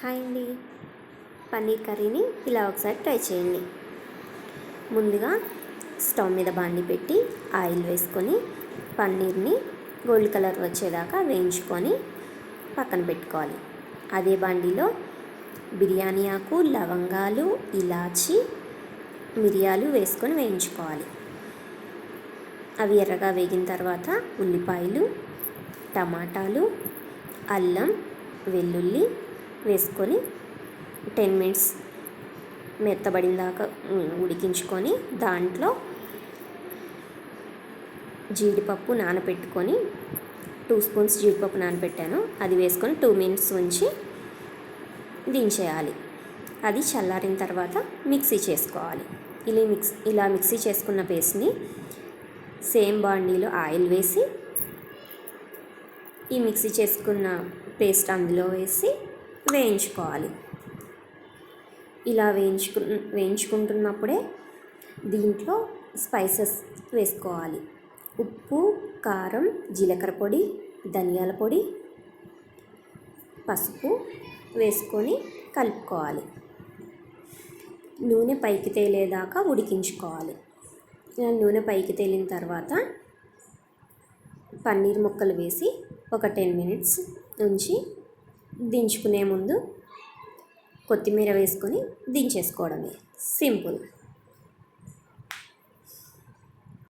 Hi అండి. పన్నీర్ కర్రీని ఇలా ఒకసారి ట్రై చేయండి. ముందుగా స్టవ్ మీద బాండి పెట్టి ఆయిల్ వేసుకొని పన్నీర్ని గోల్డ్ కలర్ వచ్చేదాకా వేయించుకొని పక్కన పెట్టుకోవాలి. అదే బాండిలో బిర్యానీ ఆకు లవంగాలు ఇలాచి మిరియాలు వేసుకొని వేయించుకోవాలి. అవి ఎర్రగా వేగిన తర్వాత ఉల్లిపాయలు టమాటాలు అల్లం వెల్లుల్లి వేసుకొని టెన్ మినిట్స్ మెత్తబడిన దాకా ఉడికించుకొని దాంట్లో జీడిపప్పు నానబెట్టుకొని టూ స్పూన్స్ జీడిపప్పు నానబెట్టాను అది వేసుకొని టూ మినిట్స్ ఉంచి దించేయాలి. అది చల్లారిన తర్వాత మిక్సీ చేసుకోవాలి. ఇలా మిక్స్ ఇలా మిక్సీ చేసుకున్న పేస్ట్ని సేమ్ బాండీలో ఆయిల్ వేసి ఈ మిక్సీ చేసుకున్న పేస్ట్ అందులో వేసి వేయించుకోవాలి. ఇలా వేయించుకు వేయించుకుంటున్నప్పుడే దీంట్లో స్పైసెస్ వేసుకోవాలి. ఉప్పు కారం జీలకర్ర పొడి ధనియాల పొడి పసుపు వేసుకొని కలుపుకోవాలి. నూనె పైకి తేలేదాకా ఉడికించుకోవాలి. నూనె పైకి తేలిన తర్వాత పన్నీర్ ముక్కలు వేసి ఒక టెన్ మినిట్స్ ఉంచి దించుకునే ముందు కొత్తిమీర వేసుకొని దించేసుకోవడమే. సింపుల్.